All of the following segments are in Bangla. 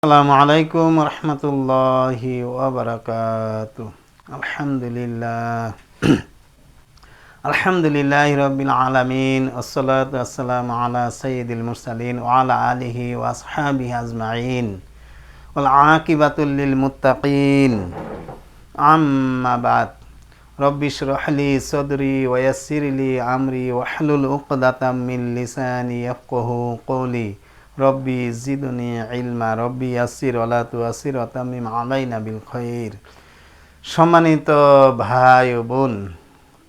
আসসালামু আলাইকুম রহমতুল্লাহি ওবরাকাত আলহামদুলিল্লাহ আলহামদুলিল্লাহ রবিল আলমিন আসসালাত আসসালাম আলা সঈদুল মুরসালিন ওয়ালা আলিহি ওয়াসহাবি আজমাইন ওয়াল আকিবাতুল্লিল মুত্তাকিন আম্মা বাদ রব্বিশ রহলি সদরি ওয়াসিরলি আমরি ওয়াহলুল উকদাতাম মিন লিসানি ইয়াফকাহু কওলি রব্বি জিদনি ইলমা, রব্বি আসির ওলা তু আসির অতামিম আলাইনা বিল খৈর সম্মানিত ভাই ও বোন,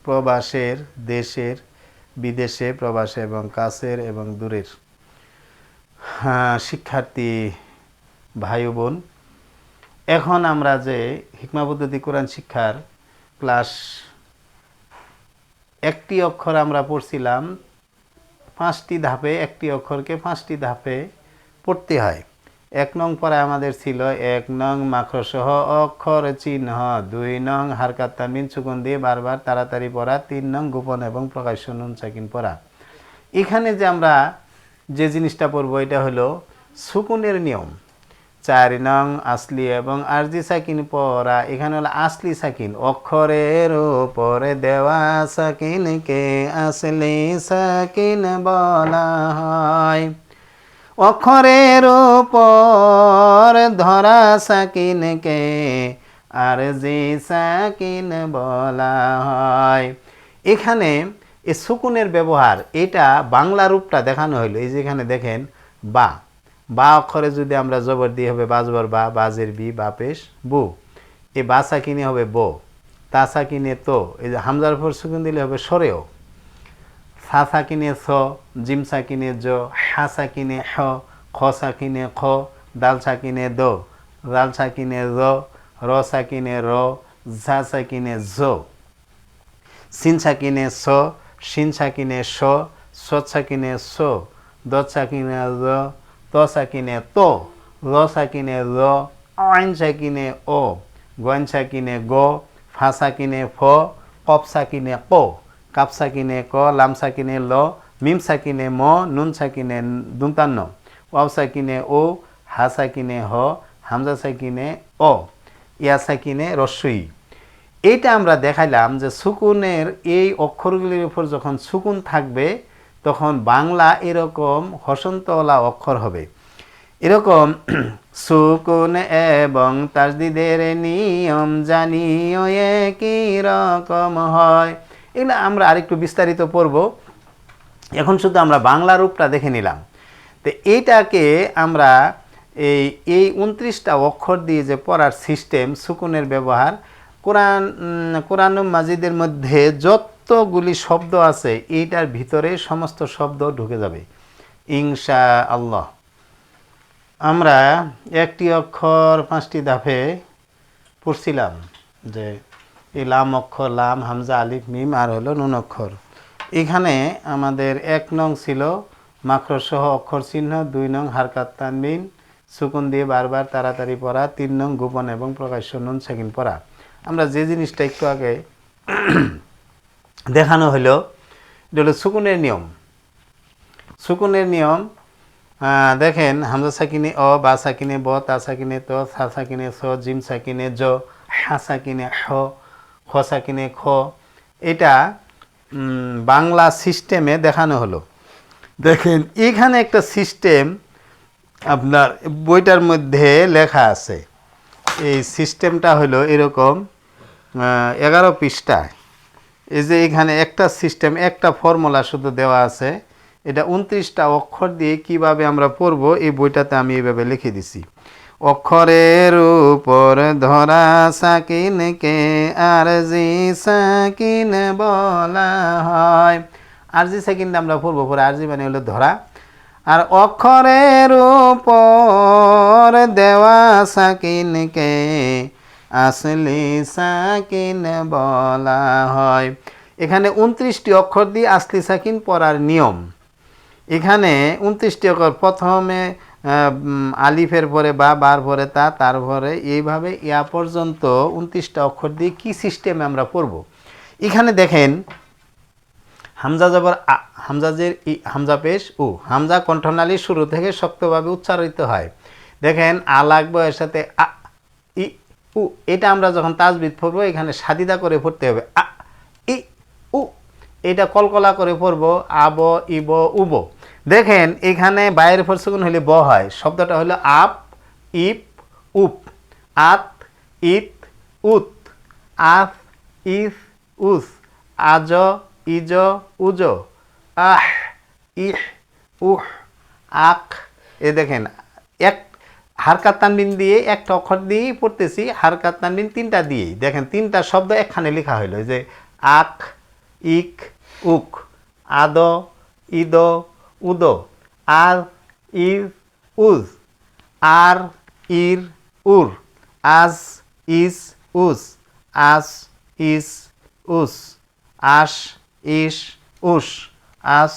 প্রবাসের, দেশের, বিদেশে, প্রবাসে এবং কাছের এবং দূরের শিক্ষার্থী ভাই বোন, এখন আমরা যে হিকমা পদ্ধতি কোরআন শিক্ষার ক্লাস একটি অক্ষর আমরা পড়ছিলাম পাঁচটি ধাপে, একটি অক্ষরকে পাঁচটি ধাপে পড়তে হয়। এক নং পরে আমাদের ছিল এক নং মাখরসহ অক্ষর চিহ্ন, দুই নং হারকাত্তা মিন চুকুন দিয়ে বারবার তাড়াতাড়ি পড়া, তিন নং গোপন এবং প্রকাশ্য নুন চাকিন পড়া। এখানে যে আমরা যে জিনিসটা পড়ব, এটা হলো সুকুনের নিয়ম। চার নং আসলি এবং আরজি সাকিন পরা, এখানে হলো আসলি সাকিন, অক্ষরের উপরে দেওয়া সাকিনকে আসলি সাকিন বলা হয়। অক্ষরের উপর ধরা সাকিনকে আরজি সাকিন বলা হয়। এখানে এই সুকুনের ব্যবহার, এটা বাংলা রূপটা দেখানো হলো এই যেখানে দেখেন, বা। বা অক্ষরে যদি আমরা জবর দিয়ে হবে বাজবর বা, বাজের বি, বা পেশ, বু। এই বা সাকিনে হবে বো, তা সাকিনে তো, এই যে হামজার পর সুকুন দিলে হবে সরেও। সা সাকিনে স, জিম সাকিনে জ, হা সাকিনে হ, খ সাকিনে খ, দাল সাকিনে দ রাল সাকিনে র র সাকিনে র, ঝা সাকিনে জ। সিন সাকিনে স, শিন সাকিনে স স সাকিনে স দ সাকিনে র ত সাকিনে তো র সাকিনে র আইন সাকিনে ও গন সাকিনে গ ফা সাকিনে ফ কপ সাকিনে ক কাপ সাকিনে ক লাম সাকিনে ল মিম সাকিনে ম নুন সাকিনে দুন্তান্ন ওয়াও সাকিনে ও হা সাকিনে হ হামজা সাকিনে অ ইয়া সাকিনে রস্যই এইটা আমরা দেখাইলাম যে সুকুনের এই অক্ষরগুলির উপর যখন সুকুন থাকবে তখন বাংলা এরকম হসন্তওয়ালা অক্ষর হবে। এরকম, সুকুন এবং তাজদিদের নিয়ম জানিও একই রকম হয়। এগুলো আমরা আরেকটু বিস্তারিত পড়ব। এখন শুধু আমরা বাংলা রূপটা দেখে নিলাম। তো এইটাকে আমরা এই এই উনত্রিশটা অক্ষর দিয়ে যে পড়ার সিস্টেম সুকুনের ব্যবহার, কোরআন কোরআন মাজিদের মধ্যে যতগুলি শব্দ আছে, এইটার ভিতরে সমস্ত শব্দ ঢুকে যাবে। ইংসা আল্লাহ আমরা একটি অক্ষর, পাঁচটি ধাপে পড়ছিলাম যে এই লাম অক্ষর, লাম, হামজা, আলিফ, মিম আর হলো নুন অক্ষর। এখানে আমাদের এক নং ছিল মাখরসহ অক্ষর চিহ্ন, দুই নং হারকাত তানবিন, সুকুন দিয়ে বারবার তাড়াতাড়ি পড়া, তিন নং গোপন এবং প্রকাশ্য নুন সেকেন্ড পড়া। আমরা যে জিনিসটা একটু আগে দেখানো হলো, এটা হলো সুকুনের নিয়ম। সুকুনের নিয়ম দেখেন, হামজা সাকিনে অ, বা সাকিনে ব, তা সাকিনে ত, সা সাকিনে স, জিম সাকিনে জ, হা সাকিনে হ, খ সাকিনে খ। এটা বাংলা সিস্টেমে দেখানো হলো। দেখেন, এখানে একটা সিস্টেম আপনার বইটার মধ্যে লেখা আছে। এই সিস্টেমটা হলো এরকম এগারো পৃষ্ঠায়। এই যে এখানে একটা সিস্টেম একটা ফর্মুলা শুধু দেওয়া আছে, এটা উনত্রিশটা অক্ষর দিয়ে কীভাবে আমরা পড়ব, এই বইটাতে আমি এইভাবে লিখে দিছি। অক্ষরের উপর ধরা সাকিনকে আর জি সাকিন বলা হয়। আর জি সাকিন আমরা পড়ব, পরে আর জি মানে হলো ধরা। আর অক্ষরের উপর দেওয়া সাকিনকে আসলি সাকিন বলা হয়। এখানে উনত্রিশটি অক্ষর দিয়ে আসলি সাকিন পড়ার নিয়ম। এখানে উনত্রিশটি অক্ষর, প্রথমে আলিফের পরে বা, বার পরে তা, তার তারপরে এইভাবে ইয়া পর্যন্ত উনত্রিশটা অক্ষর দিয়ে কি সিস্টেমে আমরা পড়ব। এখানে দেখেন, হামজা জবর হামজাজের ই, হামজা পেশ, উ, হামজা কণ্ঠনালীর শুরু থেকে শক্তভাবে উচ্চারিত হয়। দেখেন আ লাগবে এর সাথে আ উ, এটা আমরা যখন তাজবিদ পড়ব, এখানে সাদিদা করে পড়তে হবে। আ, ই, উ, এটা কলকলা করে পড়ব আব ইব উব দেখেন, এখানে বাইরের ফরসগুন হলে ব হয়, শব্দটা হলো আপ, ইপ, উপ। আত, ইত, উত। আফ ইস উস। আজ ইজ উজ আহ, ইহ, উহ, আখ। এ দেখেন, এক হারকাত তানবিন দিয়ে একটা অক্ষর দিয়েই পড়তেছি, হারকাত তানবিন তিনটা দিয়েই। দেখেন, তিনটা শব্দ একখানে লেখা হইল যে আখ ইক, উক, আদ, ইদ, উদ আর ইর, উজ, আর, ইর, উর, আজ, ইস, উস, আস, ইস, উস আশ ইস, উস, আস,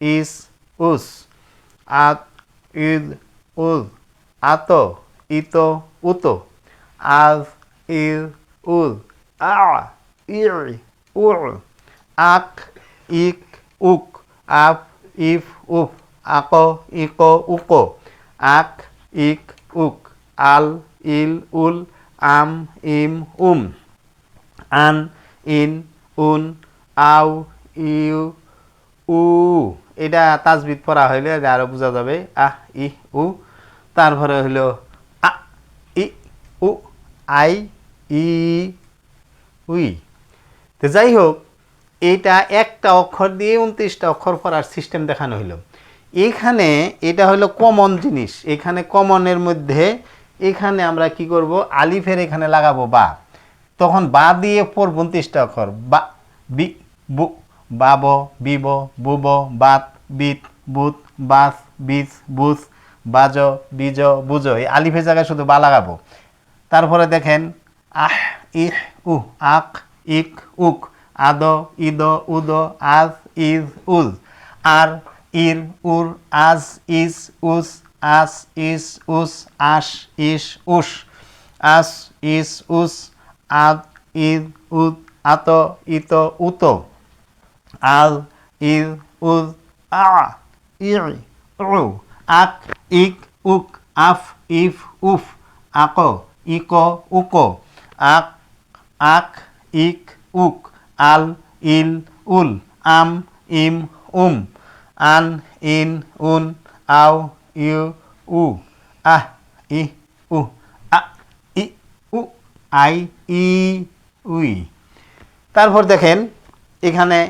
ইস, উস আত ইদ, উদ আত, ইত, উত। আজ ইদ উদ আ, ইর উর আক, ইক, উক। আপ ইফ, উফ। আক, ইক, উক। আক, ইক, উক। আল, ইল, উল। আম, ইম, উম। আন, ইন, উন। আউ, ইউ, উ। এটা তাজবিদ পড়া হইলে আরও বোঝা যাবে। আহ ই উ। তারপরে হইল আ, ই, উ, আই, ই, উই। তো যাই হোক এইটা একটা অক্ষর দিয়ে উনত্রিশটা অক্ষর পড়ার সিস্টেম দেখানো হইল। এখানে এটা হলো কমন জিনিস। এখানে কমনের মধ্যে এখানে আমরা কি করব? আলিফের এখানে লাগাবো বা। তখন বা দিয়ে পড়ব উনত্রিশটা অক্ষর। বা, বি, বু বাব বিব বুব বাত, বিত, বুত, বাস বিজ বুস বাজ, বিজ, বুজ, এই আলিফের জায়গায় শুধু বা লাগাবো। তারপরে দেখেন, আহ, ইহ, উহ, আক, ইক, উক, আদ, ইদ, উদ, আজ, ইজ, উজ। আর, ইর, উর, আজ, ইস, উস, আস, ইস, উস আশ ইস, উস। আস, ইস, উস, আদ, ইদ, উদ, আত, ইত, উত। আল, ইদ, উদ, আ, ইর, উ। আক, ইক, উক, আফ, ইফ, উফ, আক, ইক, উক, আক আক, ইক, উক, আল, ইল, উল, আম, ইম, উম, আন, ইন, উন, আও, ইউ, উ, আহ, ই, উ, আ, ই, উ, আই, ই, উই। তারপর দেখেন, এখানে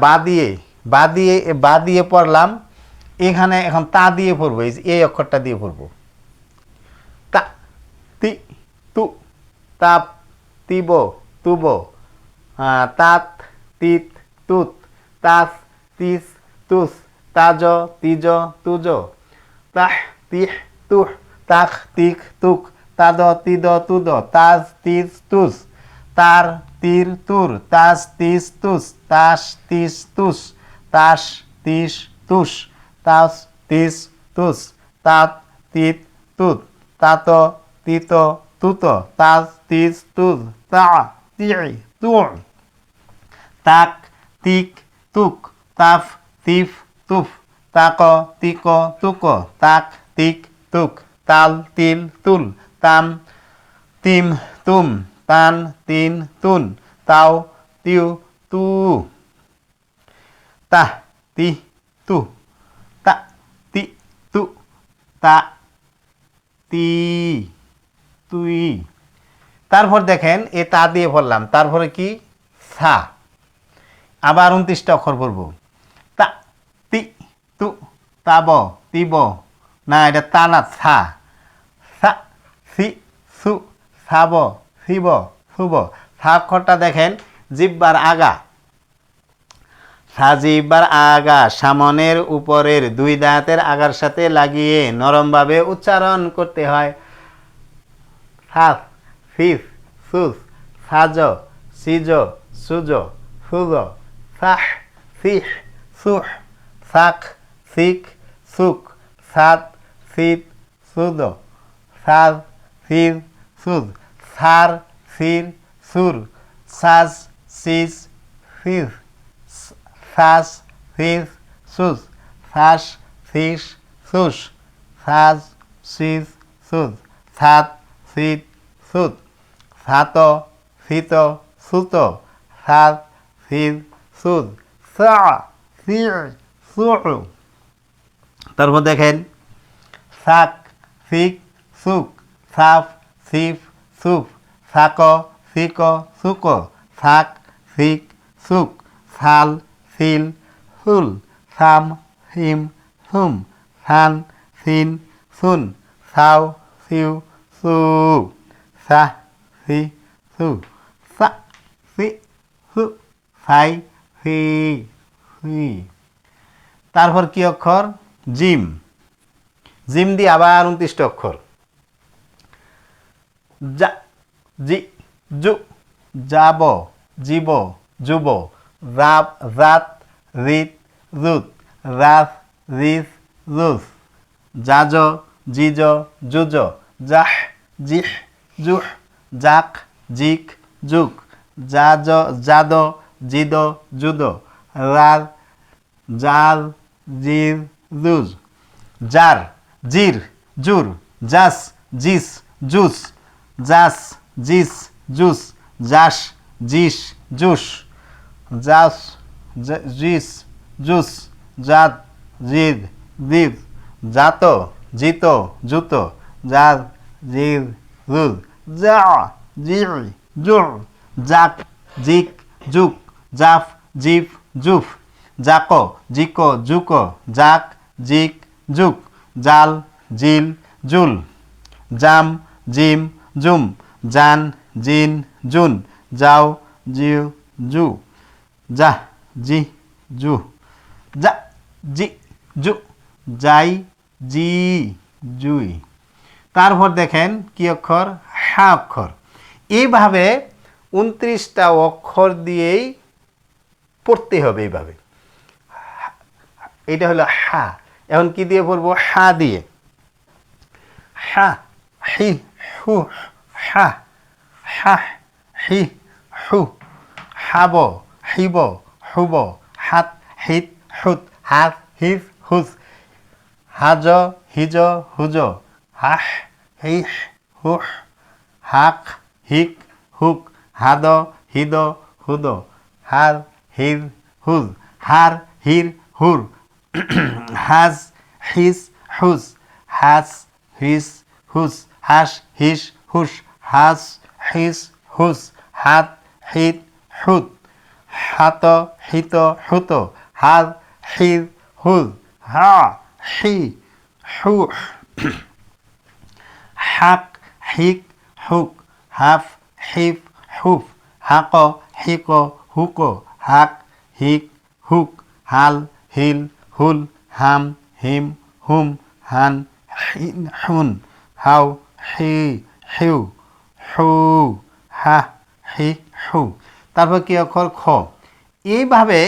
বা দিয়ে বা দিয়ে বা দিয়ে পড়লাম। এখানে এখন তা দিয়ে পড়ব এই অক্ষরটা দিয়ে পড়ব তা, তি, তু, তাপ, তিব, তুব তাত, তিত, তুত, তাস, তিস, তুস, তাজ, তিজ, তুজ, তাহ, তিহ, তুহ, তাখ তিক তুক, তাদ, তিদ, তুদ, তাজ, তিজ তুস তার, তীর, তুর তাস তিস তুস তাস তিস তুস, তাস, তিস, তুস তাস তিস তুস তাত তিত তুত তাত তিত তুত তাস তিস তুস তা তিই তুর তাক তিক তুক তাফ তিফ তুফ তাক তিক তুক তাক তিক তুক তাল তিল তুল তাম তিম তুম তান তিন তুন তাও তিউ তু তা তি তু তা তি তু তা, তি, তুই। তারপর দেখেন, এ তা দিয়ে পড়লাম তারপরে কি? সা। আবার উনত্রিশটা অক্ষর পড়ব তা, তি, তু তাব তিব না, এটা তা না, সা। সা, সি, সু সাব শিব শুভ সা অক্ষরটা দেখেন, জিব্বার আগা। সাজিবার আগা সামনের উপরের দুই দাঁতের আগার সাথে লাগিয়ে নরমভাবে উচ্চারণ করতে হয়। সাস সিস সুস সাজ, সিজ, সুজ সুজ, সাহ, সিহ, সুহ সাক সিক সুক সাত সিত সুদ সাজ সির সুদ, সার, সির, সুর, সাজ সিস সিস সাস, সিস, সুস। সাস, সিস, সুস। সাজ সিজ সুদ সাত সিদ সুদ সাত, সিত, সুত। সাত সিদ সুদ সু তারপর দেখেন, সাক, সিক, সুক। সাফ, সিফ, সুফ। সাক, সিক, সুক। সাক, সিক, সুক। সাল সিল হুল সাম হিম হুম সান, সিন, সুন, সাও, সিউ, সু, সা, সি, সু, সা, সি, সু, সাই, সি সি। তারপর কি অক্ষর? জিম। জিম দিয়ে আবার উনত্রিশটা অক্ষর। যা, জি, জু, যাব, জীব, যুব রাব রাত রিত রুত রাস রিস রুস জাজ জিজ জুজ জাহ জিহ জুহ জাক জিক জুক জাজ জাদ জিদ জুদ রার জাল জির জুজ জার জির জুর জাস জিস জুস জাস জিস জুস জাস জিস জুস জাস, জ- জিস, জুস, জাত, জিদ জিদ জাত, জিত, জুত, জাত, জিদ জুজ জা, জির, জুর জাক জিক, জুক, জাফ, জিফ, জুফ, জাক, জিক, জুক, জাক, জিক, জুক, জাল, জিল, জুল, জাম, জিম, জুম, জান, জিন, জুন যাও জিউ, জু। যা, জি, জু। যা, জি, জু, যাই, জি, জুই। তারপর দেখেন কি অক্ষর? হা অক্ষর। এইভাবে উনত্রিশটা অক্ষর দিয়েই পড়তে হবে এইভাবে। এটা হলো হা। এখন কি দিয়ে পড়ব? হা দিয়ে। হা, হি, হু, হা। হা, হি, হু। হাব। হিব, হুব, হাত, হিত, হুত, হাত হিস হুস হাজ, হিজ, হুজ, হাহ হিস হুহ, হাক, হিক, হুক, হাদ, হিদ, হুদ, হার, হির, হুজ, হার, হির, হুর, হাজ, হিস হুস হাস, হিস হুস হাস, হিস, হুস, হাস, হিস হুস হাত, হিত, হুত হাত, হিত, হুত, হাত হির হুজ হা, হি, হু, হাক, হিক, হুক, হাফ, হিফ, হুফ, হাক, হিক, হুক, হাক, হিক, হুক, হাল, হিল, হুল, হাম, হিম, হুম, হান, হিন, হুন হাউ হি, হিউ, হু, হা, হি, হু। তারপর কি অক্ষর খ? এইভাবে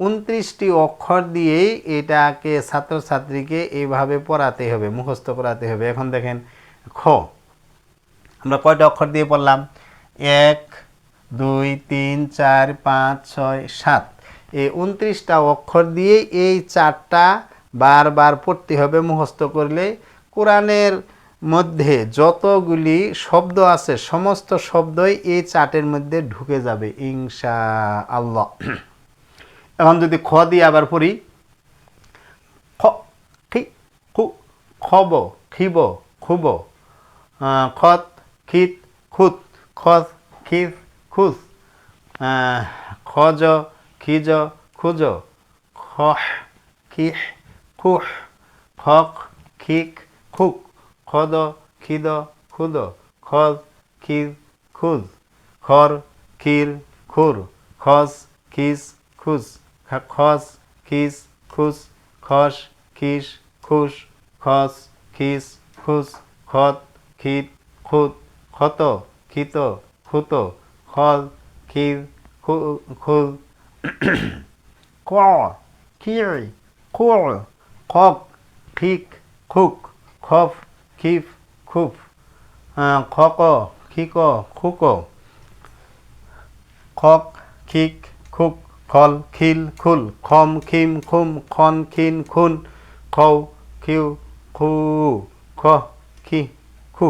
উনত্রিশটি অক্ষর দিয়েই এটাকে ছাত্রছাত্রীকে এইভাবে পড়াতে হবে, মুখস্থ করাতে হবে। এখন দেখেন, খ। আমরা কয়টা অক্ষর দিয়ে পড়লাম? এক, দুই, তিন, চার, পাঁচ, ছয়, সাত। এই উনত্রিশটা অক্ষর দিয়ে এই চারটা বারবার পড়তে হবে, মুখস্থ করলে। কোরআনের মধ্যে যতগুলি শব্দ আছে, সমস্ত শব্দই এই চার্টের মধ্যে ঢুকে যাবে ইনশা আল্লাহ এখন যদি খ দিয়ে আবার পড়ি খব, খিব, খুব খত, খিত, খুত খস খিস খুস খজ, খিজ, খুজ, খহ, খিহ, খুহ, খক, খিক, খুক। খদ, খিদ, খুদ খজ খিজ খুজ খর, খির, খুর, খস, খিস, খুস খস, খিস, খুস, খস, খিস, খুস, খস, খিস, খুস খত খিত খুত ক্ষত খিত, খুত, খল, খির, খু- খুল ক খির খুর কক খিক, খুক, খফ খিফ খুফ খক, খিক, খুক, খক, খিক, খুক, খল, খিল, খুল, খম, খিম, খুম, খন, খিন, খুন, খৌ, খিউ, খু, খ, খি, খু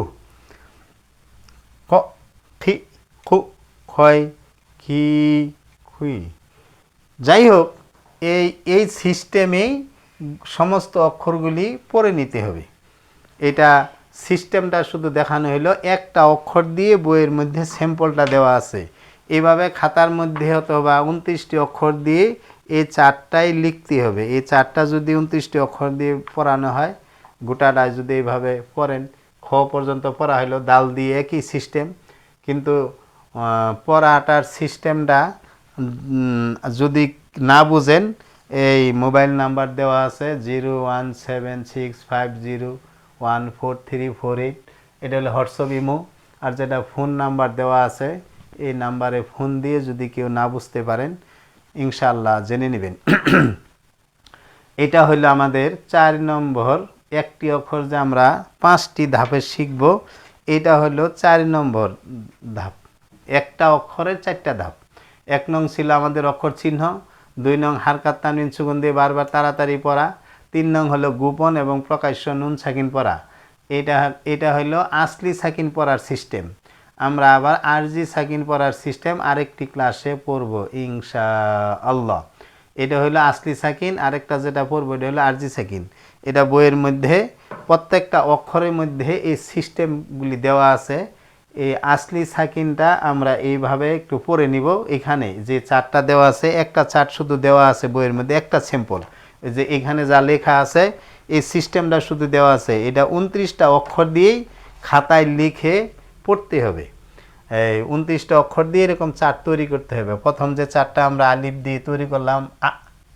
খি, খু, খয় কি খুই। যাই হোক এই এই সিস্টেমেই সমস্ত অক্ষরগুলি পড়ে নিতে হবে। এটা সিস্টেমটা শুধু দেখানো হলো একটা অক্ষর দিয়ে বইয়ের মধ্যে স্যাম্পলটা দেওয়া আছে। এভাবে খাতার মধ্যে অথবা উনত্রিশটি অক্ষর দিয়ে এই চারটাই লিখতে হবে। এই চারটা যদি উনত্রিশটি অক্ষর দিয়ে পড়ানো হয়, গোটাটা যদি এইভাবে পড়েন, খ পর্যন্ত পড়া হলো দাল দিয়ে একই সিস্টেম। কিন্তু পড়াটার সিস্টেমটা যদি না বুঝেন, এই মোবাইল নাম্বার দেওয়া আছে, zero one seven six five zero one four three four eight এটা হলো হোয়াটসঅ্যাপ ইমো। আর যেটা ফোন নাম্বার দেওয়া আছে, এই নাম্বারে ফোন দিয়ে যদি কেউ না বুঝতে পারেন ইনশাল্লাহ জেনে নেবেন। এটা হলো আমাদের চার নম্বর, একটি অক্ষর যে আমরা পাঁচটি ধাপে শিখব, এটা হলো চার নম্বর ধাপ। একটা অক্ষরের চারটা ধাপ। এক নং ছিল আমাদের অক্ষর চিহ্ন, দুই নং হারকাত তানবিন সুগন্ধি বারবার তাড়াতাড়ি পড়া তিন নং হলো গোপন এবং প্রকাশ্য নুন সাকিন পড়া এটা এটা হলো আসলি সাকিন পড়ার সিস্টেম। আমরা আবার আরজি সাকিন পড়ার সিস্টেম আরেকটি ক্লাসে পড়ব ইনশা আল্লাহ এটা হলো আসলি সাকিন, আরেকটা যেটা পড়ব এটা হলো আরজি সাকিন। এটা বইয়ের মধ্যে, প্রত্যেকটা অক্ষরের মধ্যে এই সিস্টেমগুলি দেওয়া আছে। এই আসলি সাকিনটা আমরা এইভাবে একটু পড়ে নিব এখানে। যে চারটা দেওয়া আছে, একটা চার্ট শুধু দেওয়া আছে বইয়ের মধ্যে, একটা স্যাম্পল। যে এখানে যা লেখা আছে, এই সিস্টেমটা শুধু দেওয়া আছে, এটা উনত্রিশটা অক্ষর দিয়েই খাতায় লিখে পড়তে হবে। এই উনত্রিশটা অক্ষর দিয়ে এরকম চার্ট তৈরি করতে হবে। প্রথম যে চারটা আমরা আলিফ দিয়ে তৈরি করলাম, আ,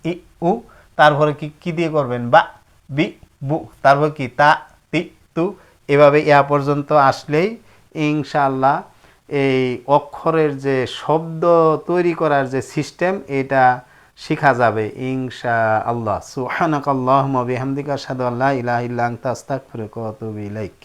ই, উ, তারপরে কি কি দিয়ে করবেন? বা, বি, বু, তারপর কি, তা, তি, তু, এভাবে ইয়া পর্যন্ত আসলেই ইনশাআল্লাহ এই অক্ষরের যে শব্দ তৈরি করার যে সিস্টেম এটা শেখা যাবে ইংশা আল্লাহ সুহানাক আল্লাহ বিহামদিকা সাদু আল্লাহ ইলাহ ইল্লা ওয়া আতুবু ইলাইক।